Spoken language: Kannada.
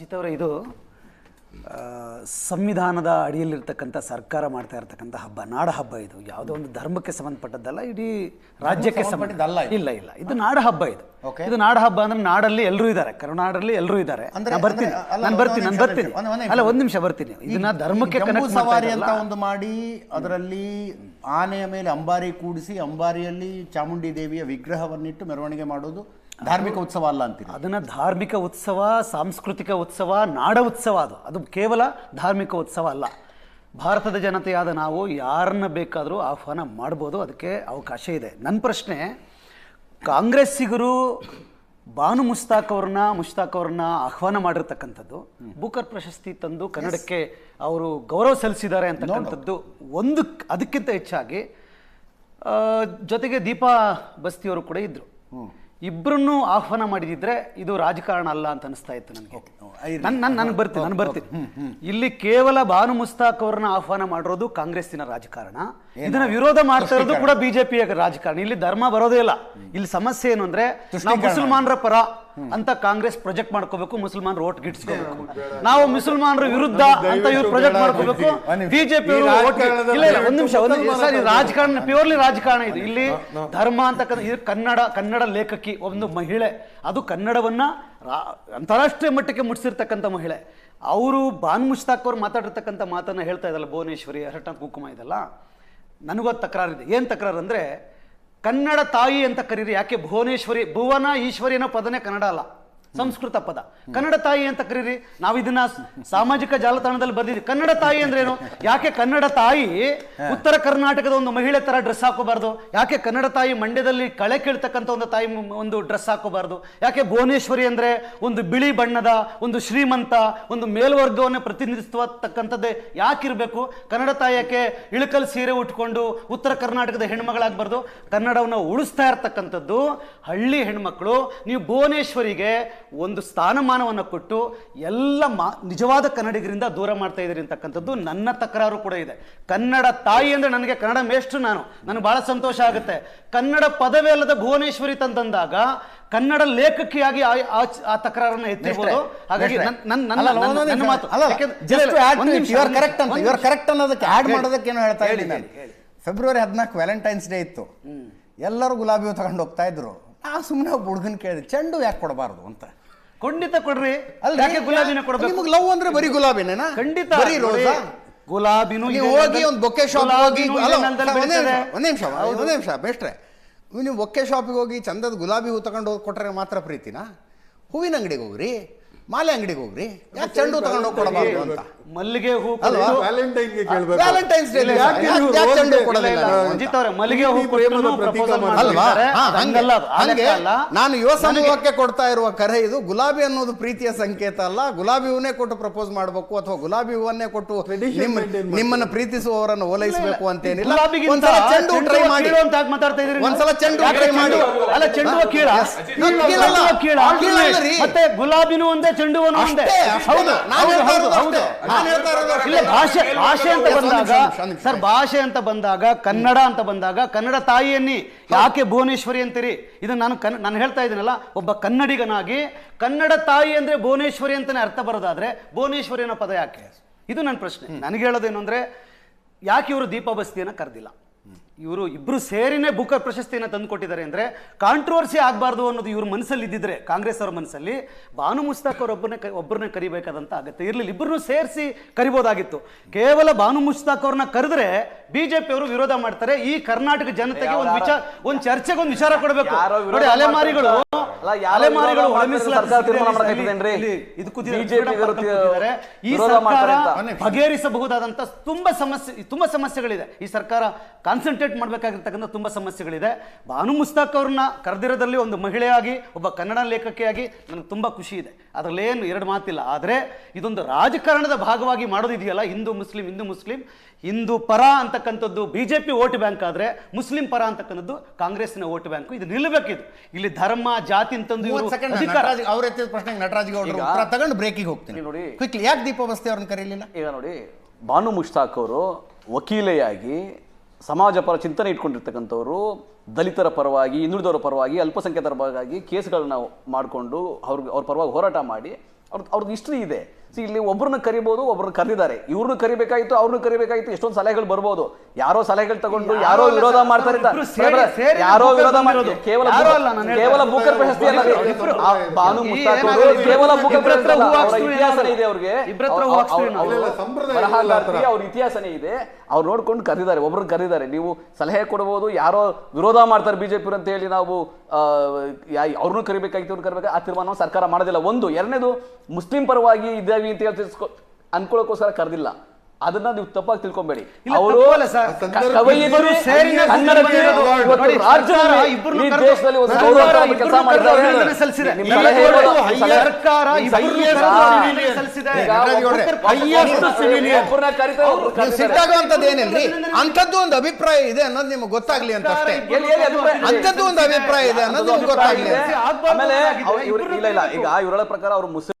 ಅಜಿತ್ ಅವರೇ ಇದು ಸಂವಿಧಾನದ ಅಡಿಯಲ್ಲಿರ್ತಕ್ಕಂಥ ಸರ್ಕಾರ ಮಾಡ್ತಾ ಇರತಕ್ಕಂಥ ಹಬ್ಬ ನಾಡ ಹಬ್ಬ ಇದು. ಯಾವುದೋ ಒಂದು ಧರ್ಮಕ್ಕೆ ಸಂಬಂಧಪಟ್ಟದ್ದಲ್ಲ ಇಡೀ ರಾಜ್ಯಕ್ಕೆ ಸಂಬಂಧಪಟ್ಟದಲ್ಲ. ಇಲ್ಲ ಇಲ್ಲ. ಇದು ನಾಡ ಹಬ್ಬ ಇದು. ಇದು ನಾಡ ಹಬ್ಬ ಅಂದ್ರೆ ನಾಡಲ್ಲಿ ಎಲ್ಲರೂ ಇದ್ದಾರೆ. ಕರುನಾಡಲ್ಲಿ ಎಲ್ಲರೂ ಇದ್ದಾರೆ. ಬರ್ತೀನಿ. ನಾನು ಬರ್ತೀನಿ ನಾನು ಬರ್ತೀನಿ. ಅಲ್ಲ ಒಂದು ನಿಮಿಷ ಬರ್ತೀನಿ. ಇದನ್ನ ಧರ್ಮಕ್ಕೆ ಕನೆಕ್ಟ್ ಸವಾರಿ ಅಂತ ಒಂದು ಮಾಡಿ ಅದರಲ್ಲಿ ಆನೆಯ ಮೇಲೆ ಅಂಬಾರಿ ಕೂಡಿಸಿ ಅಂಬಾರಿಯಲ್ಲಿ ಚಾಮುಂಡಿ ದೇವಿಯ ವಿಗ್ರಹವನ್ನಿಟ್ಟು ಮೆರವಣಿಗೆ ಮಾಡೋದು ಧಾರ್ಮಿಕ ಉತ್ಸವ ಅಲ್ಲ ಅಂತೀರಿ. ಅದನ್ನ ಧಾರ್ಮಿಕ ಉತ್ಸವ ಸಾಂಸ್ಕೃತಿಕ ಉತ್ಸವ ನಾಡ ಉತ್ಸವ ಅದು. ಅದು ಕೇವಲ ಧಾರ್ಮಿಕ ಉತ್ಸವ ಅಲ್ಲ. ಭಾರತದ ಜನತೆಯಾದ ನಾವು ಯಾರನ್ನ ಬೇಕಾದರೂ ಆಹ್ವಾನ ಮಾಡ್ಬೋದು ಅದಕ್ಕೆ ಅವಕಾಶ ಇದೆ. ನನ್ನ ಪ್ರಶ್ನೆ ಕಾಂಗ್ರೆಸ್ಸಿಗರು ಬಾನು ಮುಸ್ತಾಕ್ ಅವ್ರನ್ನ ಮುಷ್ತಾಕ್ ಅವ್ರನ್ನ ಆಹ್ವಾನ ಮಾಡಿರ್ತಕ್ಕಂಥದ್ದು ಬೂಕರ್ ಪ್ರಶಸ್ತಿ ತಂದು ಕನ್ನಡಕ್ಕೆ ಅವರು ಗೌರವ ಸಲ್ಲಿಸಿದ್ದಾರೆ ಅಂತಕ್ಕಂಥದ್ದು ಒಂದು ಅದಕ್ಕಿಂತ ಹೆಚ್ಚಾಗಿ ಜೊತೆಗೆ ದೀಪಾ ಬಸ್ತಿಯವರು ಕೂಡ ಇದ್ರು. ಇಬ್ಬರನ್ನು ಆಹ್ವಾನ ಮಾಡಿದಿದ್ರೆ ಇದು ರಾಜಕಾರಣ ಅಲ್ಲ ಅಂತ ಅನಿಸ್ತಾ ಇತ್ತು ನನಗೆ. ನನ್ನ ನನ್ ನನ್ ನನಗೆ ಬರ್ತೀನಿ ನಾನು ಬರ್ತೀನಿ ಇಲ್ಲಿ ಕೇವಲ ಬಾನು ಮುಸ್ತಾಕ್ ಅವ್ರನ್ನ ಆಹ್ವಾನ ಮಾಡಿರೋದು ಕಾಂಗ್ರೆಸ್ಸಿನ ರಾಜಕಾರಣ. ಇದನ್ನ ವಿರೋಧ ಮಾಡ್ತಾ ಇರೋದು ಕೂಡ ಬಿಜೆಪಿಯ ರಾಜಕಾರಣ. ಇಲ್ಲಿ ಧರ್ಮ ಬರೋದೇ ಇಲ್ಲ. ಇಲ್ಲಿ ಸಮಸ್ಯೆ ಏನು ಅಂದ್ರೆ ನಾವು ಮುಸಲ್ಮಾನರ ಪರ ಅಂತ ಕಾಂಗ್ರೆಸ್ ಪ್ರೊಜೆಕ್ಟ್ ಮಾಡ್ಕೋಬೇಕು ಮುಸಲ್ಮಾನರು ಓಟ್ ಗಿಟ್ಸ್ಕೋಬೇಕು ನಾವು ಮುಸಲ್ಮಾನರ ವಿರುದ್ಧ ಅಂತ ಇವ್ರು ಪ್ರೊಜೆಕ್ಟ್ ಮಾಡ್ಕೋಬೇಕು. ಬಿಜೆಪಿ ಇಲ್ಲ ಇಲ್ಲ ಒಂದ್ ನಿಮಿಷ ಒಂದ್ ರಾಜಕಾರಣ ಪ್ಯೂರ್ಲಿ ರಾಜಕಾರಣ ಇದು. ಇಲ್ಲಿ ಧರ್ಮ ಅಂತ ಕನ್ನಡ ಕನ್ನಡ ಲೇಖಕಿ ಒಂದು ಮಹಿಳೆ ಅದು ಕನ್ನಡವನ್ನ ಅಂತಾರಾಷ್ಟ್ರೀಯ ಮಟ್ಟಕ್ಕೆ ಮುಟ್ಟಿಸಿರ್ತಕ್ಕಂಥ ಮಹಿಳೆ. ಅವರು ಬಾನ್ ಮುಷ್ತಾಕ್ ಅವ್ರು ಮಾತಾಡಿರ್ತಕ್ಕಂಥ ಮಾತನ್ನ ಹೇಳ್ತಾ ಇದ್ದಲ್ಲ ಭುವನೇಶ್ವರಿ ಹರಟ ಕುಂಕುಮ ಇದೆಲ್ಲ. ನನಗೊಂದು ತಕರಾರಿದೆ. ಏನು ತಕರಾರು ಅಂದರೆ ಕನ್ನಡ ತಾಯಿ ಅಂತ ಕರೀರಿ. ಯಾಕೆ ಭುವನೇಶ್ವರಿ ಭುವನ ಈಶ್ವರಿ ಅನ್ನೋ ಪದನೇ ಕನ್ನಡ ಅಲ್ಲ. ಸಂಸ್ಕೃತ ಪದ. ಕನ್ನಡ ತಾಯಿ ಅಂತ ಕರೀರಿ. ನಾವು ಇದನ್ನ ಸಾಮಾಜಿಕ ಜಾಲತಾಣದಲ್ಲಿ ಬರ್ದಿದ್ವಿ. ಕನ್ನಡ ತಾಯಿ ಅಂದ್ರೇನು? ಯಾಕೆ ಕನ್ನಡ ತಾಯಿ ಉತ್ತರ ಕರ್ನಾಟಕದ ಒಂದು ಮಹಿಳೆ ತರ ಡ್ರೆಸ್ ಹಾಕೋಬಾರ್ದು? ಯಾಕೆ ಕನ್ನಡ ತಾಯಿ ಮಂಡ್ಯದಲ್ಲಿ ಕಳೆ ಕೀಳ್ತಕ್ಕಂಥ ಒಂದು ತಾಯಿ ಒಂದು ಡ್ರೆಸ್ ಹಾಕೋಬಾರ್ದು? ಯಾಕೆ ಭುವನೇಶ್ವರಿ ಅಂದ್ರೆ ಒಂದು ಬಿಳಿ ಬಣ್ಣದ ಒಂದು ಶ್ರೀಮಂತ ಒಂದು ಮೇಲ್ವರ್ಗವನ್ನು ಪ್ರತಿನಿಧಿಸ್ತಕ್ಕಂಥದ್ದೇ ಯಾಕಿರ್ಬೇಕು? ಕನ್ನಡ ತಾಯಿ ಯಾಕೆ ಇಳಕಲ್ ಸೀರೆ ಉಟ್ಕೊಂಡು ಉತ್ತರ ಕರ್ನಾಟಕದ ಹೆಣ್ಮಗಳಾಗಬಾರ್ದು ಕನ್ನಡವನ್ನು ಉಳಿಸ್ತಾ ಇರ್ತಕ್ಕಂಥದ್ದು? ಹಳ್ಳಿ ಹೆಣ್ಮಕ್ಳು ನೀವು ಭುವನೇಶ್ವರಿಗೆ ಒಂದು ಸ್ಥಾನಮಾನವನ್ನು ಕೊಟ್ಟು ಎಲ್ಲ ಮಾ ನಿಜವಾದ ಕನ್ನಡಿಗರಿಂದ ದೂರ ಮಾಡ್ತಾ ಇದ್ದೀರಿ ಅಂತಕ್ಕಂಥದ್ದು ನನ್ನ ತಕರಾರು ಕೂಡ ಇದೆ. ಕನ್ನಡ ತಾಯಿ ಅಂದರೆ ನನಗೆ ಕನ್ನಡ ಮೇಷ್ಟ್ರು ನಾನು. ನನಗೆ ಭಾಳ ಸಂತೋಷ ಆಗುತ್ತೆ. ಕನ್ನಡ ಪದವೇ ಅಲ್ಲದ ಭುವನೇಶ್ವರಿ ತಂದಂದಾಗ ಕನ್ನಡ ಲೇಖಕಿಯಾಗಿ ಆ- ತಕರಾರನ್ನ ಎತ್ತಿರ್ಬೋದು. ಹಾಗಾಗಿ ನನ್ನ. ಮಾತು. correct ಅಂತ you ಅನ್ನೋದಕ್ಕೆ. ಮಾಡೋದಕ್ಕೆ ಏನು ಹೇಳ್ತಾ ಇದ್ದೀನಿ. ಫೆಬ್ರವರಿ ಹದಿನಾಲ್ಕು ವ್ಯಾಲೆಂಟೈನ್ಸ್ ಡೇ ಇತ್ತು. ಎಲ್ಲರೂ ಗುಲಾಬಿ ಹೂ ತಗೊಂಡು ಹೋಗ್ತಾ ಇದ್ರು. ನಾ ಸುಮ್ಮನೆ ಒಬ್ಬ ಹುಡುಗನ್ ಕೇಳಿದೆ ಚೆಂಡು ಯಾಕೆ ಕೊಡಬಾರ್ದು ಅಂತ. ಖಂಡಿತ ಕೊಡ್ರಿ. ಅಲ್ರಿ, ಯಾಕೆ ಗುಲಾಬಿನ ಕೊಡ್ಬೇಕು? ನಿಮ್ಗೆ ಲವ್ ಅಂದ್ರೆ ಬರೀ ಗುಲಾಬಿನೇನಾ ಖಂಡಿತ. ಬರೀ ರೋಸಾ? ಗುಲಾಬಿನೂ ನೀವು ಹೋಗಿ ಒಂದು ಬೊಕ್ಕೆ ಶಾಪ್ ಹೋಗಿ ಅಲ್ಲ ಒಂದೇ ನಿಮಿಷ. ಒಂದೇ ನಿಮಿಷ ಬೆಸ್ಟ್ರೆ ನೀವು ಬೊಕ್ಕೆ ಶಾಪಿಗೆ ಹೋಗಿ ಚಂದದ ಗುಲಾಬಿ ಹೂ ತಗೊಂಡು ಹೋಗಿ ಕೊಟ್ಟರೆ ಮಾತ್ರ ಪ್ರೀತಿನಾ? ಹೂವಿನ ಅಂಗಡಿಗೆ ಹೋಗ್ರಿ. ಮಾಲೆ ಅಂಗಡಿಗೆ ಹೋಗ್ರಿ. ಯಾಕೆ ಚೆಂಡು ತಗೊಂಡು ಹೋಗಿ ಕೊಡಬಾರ್ದು ಅಂತ? ಮಲ್ಲಿಗೆ ಹೂ ಅಲ್ವಾ? ಕೊಟ್ಟು- ವ್ಯಾಲೆಂಟೈನ್ಗೆ ಕೇಳ್ಬೇಕು. ವ್ಯಾಲೆಂಟೈನ್ಸ್ ಡೇ ಯಾಕೆ ನೀವು ಚೆಂಡು ಹೂ ಇಲ್ಲ, ಅಂತ? ಅವರೇ, ಮಲ್ಲಿಗೆ ಹೂ ಪ್ರೇಮದ ಕೊಟ್ಟು ಪ್ರತೀಕ. ಅಲ್ವಾ? ಹಾ, ಅದು ಹಂಗೆ. ಹಂಗಲ್ಲ, ಅದು. ಆ ಹಂಗೆ. ಲೆಕ್ಕ ಅಲ್ಲ. ನಾನು ಯುವ ಸಮೂಹಕ್ಕೆ ಕೊಡ್ತಾ ಇರುವ ಕರೆ ಇದು. ಗುಲಾಬಿ ಅನ್ನೋದು ಪ್ರೀತಿಯ ಸಂಕೇತ ಅಲ್ಲ. ಗುಲಾಬಿ ಹೂವನ್ನೇ ಕೊಟ್ಟು ಪ್ರಪೋಸ್ ಮಾಡಬೇಕು ಅಥವಾ ಗುಲಾಬಿ ಹೂವನ್ನೇ ಕೊಟ್ಟು ನಿಮ್ಮನ್ನು ನಿಮ್ಮ maintain ಮಾಡ್ಬೇಕು. ನಿಮ್ಮನ್ನ ಪ್ರೀತಿಸುವವರನ್ನು ಓಲೈಸಬೇಕು ಅಂತೇನಿಲ್ಲ. ಗುಲಾಬಿಗಿಂತ ಒಂದ್ಸಲ ಚೆಂಡು ಚೆಂಡು ಟ್ರೈ ಹೂವ ಮಾಡಿ ಕೀಳು ಅಂತ ಯಾಕೆ ಮಾತಾಡ್ತಾ ಇದ್ದೀರಿ ನೀವು? ಒಂದ್ಸಲ ಚೆಂಡು ಯಾಕೆ ಮಾಡಿ. ಅಲ್ಲ ಚೆಂಡು ಹೂವ ಕೀಳ. ಕೀಳ? ಮತ್ತೆ ಗುಲಾಬಿನೂ ಒಂದೇ ಚೆಂಡು ಹೂವನೂ ಒಂದೇ. ಹೌದು ನಾನು ಹೌದು, ಹೇಳ್ತಾ ಹೌದು, ಇರೋದು ಹೌದು. ನಾನು ಹೇಳ್ತಾ ಇರೋದು ಇಲ್ಲ ಭಾಷೆ ಭಾಷೆ ಅಂತ ಬಂದಾಗ. ಸರ್ ಭಾಷೆ ಅಂತ ಬಂದಾಗ ಕನ್ನಡ ಅಂತ ಬಂದಾಗ ಕನ್ನಡ ತಾಯಿಯನ್ನಿ ಯಾಕೆ ಭುವನೇಶ್ವರಿ ಅಂತೀರಿ? ಇದು ನಾನು ಕನ್ ನಾನು ಹೇಳ್ತಾ ಇದ್ದೀನಲ್ಲ ಒಬ್ಬ ಕನ್ನಡಿಗನಾಗಿ ಕನ್ನಡ ತಾಯಿ ಅಂದ್ರೆ ಭುವನೇಶ್ವರಿ ಅಂತಾನೆ ಅರ್ಥ ಬರೋದಾದ್ರೆ ಭುವನೇಶ್ವರಿ ಅನ್ನೋ ಪದ ಯಾಕೆ? ಇದು ನನ್ನ ಪ್ರಶ್ನೆ. ನನಗೆ ಹೇಳೋದೇನು ಅಂದ್ರೆ ಯಾಕೆ ಇವರು ದೀಪ ಬಸ್ತಿಯನ್ನು ಕರೆದಿಲ್ಲ? ಇವರು ಇಬ್ರು ಸೇರಿನೇ ಬುಕರ್ ಪ್ರಶಸ್ತಿಯನ್ನು ತಂದುಕೊಟ್ಟಿದ್ದಾರೆ ಅಂದ್ರೆ ಕಾಂಟ್ರವರ್ಸಿ ಆಗಬಾರ್ದು ಅನ್ನೋದು ಇವ್ರ ಮನಸ್ಸಲ್ಲಿ ಇದ್ದಿದ್ರೆ ಕಾಂಗ್ರೆಸ್ ಅವರ ಮನಸ್ಸಲ್ಲಿ ಬಾನು ಮುಸ್ತಾಕ್ ಅವರೊಬ್ಬರನ್ನೇ ಕ ಒಬ್ಬರನ್ನ ಕರಿಬೇಕಾದಂತ ಅಗತ್ಯ ಇರಲಿಲ್ಲ ಇಬ್ಬರನ್ನು ಸೇರಿಸಿ ಕರಿಬೋದಾಗಿತ್ತು. ಕೇವಲ ಬಾನು ಮುಸ್ತಾಕ್ ಅವ್ರನ್ನ ಕರೆದ್ರೆ ಬಿಜೆಪಿ ಅವರು ವಿರೋಧ ಮಾಡ್ತಾರೆ. ಈ ಕರ್ನಾಟಕ ಜನತೆಗೆ ಒಂದು ವಿಚಾರ ಒಂದು ಚರ್ಚೆಗೆ ಒಂದು ವಿಚಾರ ಕೊಡಬೇಕು. ನೋಡಿ ಅಲೆಮಾರಿಗಳು ಅಲೆಮಾರಿಗಳು. ಈ ಸರ್ಕಾರ ಬಗೆಹರಿಸಬಹುದಾದಂತ ತುಂಬಾ ಸಮಸ್ಯೆ ತುಂಬಾ ಸಮಸ್ಯೆಗಳಿದೆ. ಈ ಸರ್ಕಾರ ಕಾನ್ಸಂಟ್ರೇಟ್ ಮಾಡಬೇಕಾಗಿರ್ತಕ್ಕಂಥ ತುಂಬಾ ಸಮಸ್ಯೆಗಳಿದೆ. ಬಾನು ಮುಸ್ತಾಕ್ ಅವ್ರನ್ನ ಕರೆದಿರೋದ್ರಲ್ಲಿ ಒಂದು ಮಹಿಳೆಯಾಗಿ ಒಬ್ಬ ಕನ್ನಡ ಲೇಖಕಿಯಾಗಿ ನನಗೆ ತುಂಬಾ ಖುಷಿ ಇದೆ. ಅದರಲ್ಲೇನು ಎರಡು ಮಾತಿಲ್ಲ. ಆದರೆ ಇದೊಂದು ರಾಜಕಾರಣದ ಭಾಗವಾಗಿ ಮಾಡೋದಿದೆಯಲ್ಲ Hindu Muslim Hindu Muslim. Hindu ಪರ ಅಂತಕ್ಕಂಥದ್ದು ಬಿಜೆಪಿ ಓಟ್ ಬ್ಯಾಂಕ್ ಆದ್ರೆ ಮುಸ್ಲಿಂ ಪರ ಅಂತಕ್ಕಂಥದ್ದು ಕಾಂಗ್ರೆಸ್ನ ವೋಟ್ ಬ್ಯಾಂಕು. ಇದು ನಿಲ್ಲಬೇಕಿದು. ಇಲ್ಲಿ ಧರ್ಮ ಜಾತಿ ಅಂತಂದು ಇವರು ಪ್ರಶ್ನೆ ನಟರಾಜ್ ಅವ್ರ ಎತ್ತಿದ ಪ್ರಶ್ನೆ ನಟರಾಜ್ ತಗೊಂಡು ಬ್ರೇಕಿಗೆ ಹೋಗ್ತೀನಿ. ನೋಡಿ. ಕ್ವಿಕ್ಲಿ ಯಾಕೆ ದೀಪ ಬಸ್ತಿ ಅವ್ರನ್ನ ಕರೀಲಿಲ್ಲ? ಈಗ ನೋಡಿ ಬಾನು ಮುಷ್ತಾಕ್ ಅವರು ವಕೀಲೆಯಾಗಿ ಸಮಾಜ ಪರ ಚಿಂತನೆ ಇಟ್ಕೊಂಡಿರ್ತಕ್ಕಂಥವ್ರು, ದಲಿತರ ಪರವಾಗಿ, ಹಿಂದುಳಿದವರ ಪರವಾಗಿ, ಅಲ್ಪಸಂಖ್ಯಾತರ ಪರವಾಗಿ ಕೇಸ್ಗಳನ್ನ ಮಾಡಿಕೊಂಡು ಅವ್ರಿಗೆ, ಅವ್ರ ಪರವಾಗಿ ಹೋರಾಟ ಮಾಡಿ ಅವ್ರ ಅವ್ರದ್ದು ಹಿಸ್ಟ್ರಿ ಇದೆ. See, ಇಲ್ಲಿ ಒಬ್ಬರನ್ನ ಕರಿಬಹುದು ಒಬ್ಬರನ್ನ ಕರೆದಿದ್ದಾರೆ. ಇವ್ರನ್ನ ಕರಿಬೇಕಾಯ್ತು ಅವ್ರನ್ನ ಕರಿಬೇಕಾಯ್ತು ಎಷ್ಟೊಂದು ಸಲಹೆಗಳು ಬರ್ಬೋದು. ಯಾರೋ ಸಲಹೆಗಳು ತಗೊಂಡು ಯಾರೋ ವಿರೋಧ ಮಾಡ್ತಾರೆ ಯಾರೋ ವಿರೋಧ. ಕೇವಲ ಕೇವಲ. ಬೂಕರ್ ಪ್ರಶಸ್ತಿ ಬಾನು ಕೇವಲ ಬೂಕರ್ ಪ್ರಶಸ್ತಿ ಇತಿಹಾಸನೇ ಇದೆ ಅವ್ರಿಗೆ. ಅವ್ರ- ಇತಿಹಾಸನೇ ಇದೆ. ಅವ್ರು ನೋಡ್ಕೊಂಡು ಕರೆದಿದ್ದಾರೆ ಒಬ್ರು ಕರೆದಿದ್ದಾರೆ. ನೀವು ಸಲಹೆ ಕೊಡಬಹುದು ಯಾರೋ ವಿರೋಧ ಮಾಡ್ತಾರೆ ಬಿಜೆಪಿ ಅಂತ ಹೇಳಿ ನಾವು ಅವ್ರನ್ನೂ ಕರಿಬೇಕಾಗಿತ್ತು ಕರಿಬೇಕು ಆ ತೀರ್ಮಾನವನ್ನು ಸರ್ಕಾರ ಮಾಡೋದಿಲ್ಲ. ಒಂದು ಎರಡನೇದು ಮುಸ್ಲಿಂ ಪರವಾಗಿ ಇದ್ದಾವಿ ಅಂತ ಹೇಳಿ ತಿಳ್ಸ್ಕೊ- ಅನ್ಕೊಳ್ಳೋಕೋಸ್ಕರ ಕರೆದಿಲ್ಲ. ಅದನ್ನ ನೀವು ತಪ್ಪಾಗಿ ತಿಳ್ಕೊಬೇಡಿ. ಅವರು ಕರೆದು- ದೇಶದಲ್ಲಿ ಒಂದು ಅಂಥದ್ದು ಅಭಿಪ್ರಾಯ ಇದೆ ಅನ್ನೋದು ನಿಮ್ಗೆ ಗೊತ್ತಾಗ್ಲಿ ಅಂತ ಅಷ್ಟೇ? ಅಂಥದ್ದು ಒಂದು ಅಭಿಪ್ರಾಯ ಇದೆ ಅನ್ನೋದು ಗೊತ್ತಾಗ್ಲಿ ಆಮೇಲೆ ಇಲ್ಲ ಇಲ್ಲ. ಈಗ. ಇವರ ಪ್ರಕಾರ ಅವರು ಮುಸ್ಲಿಂ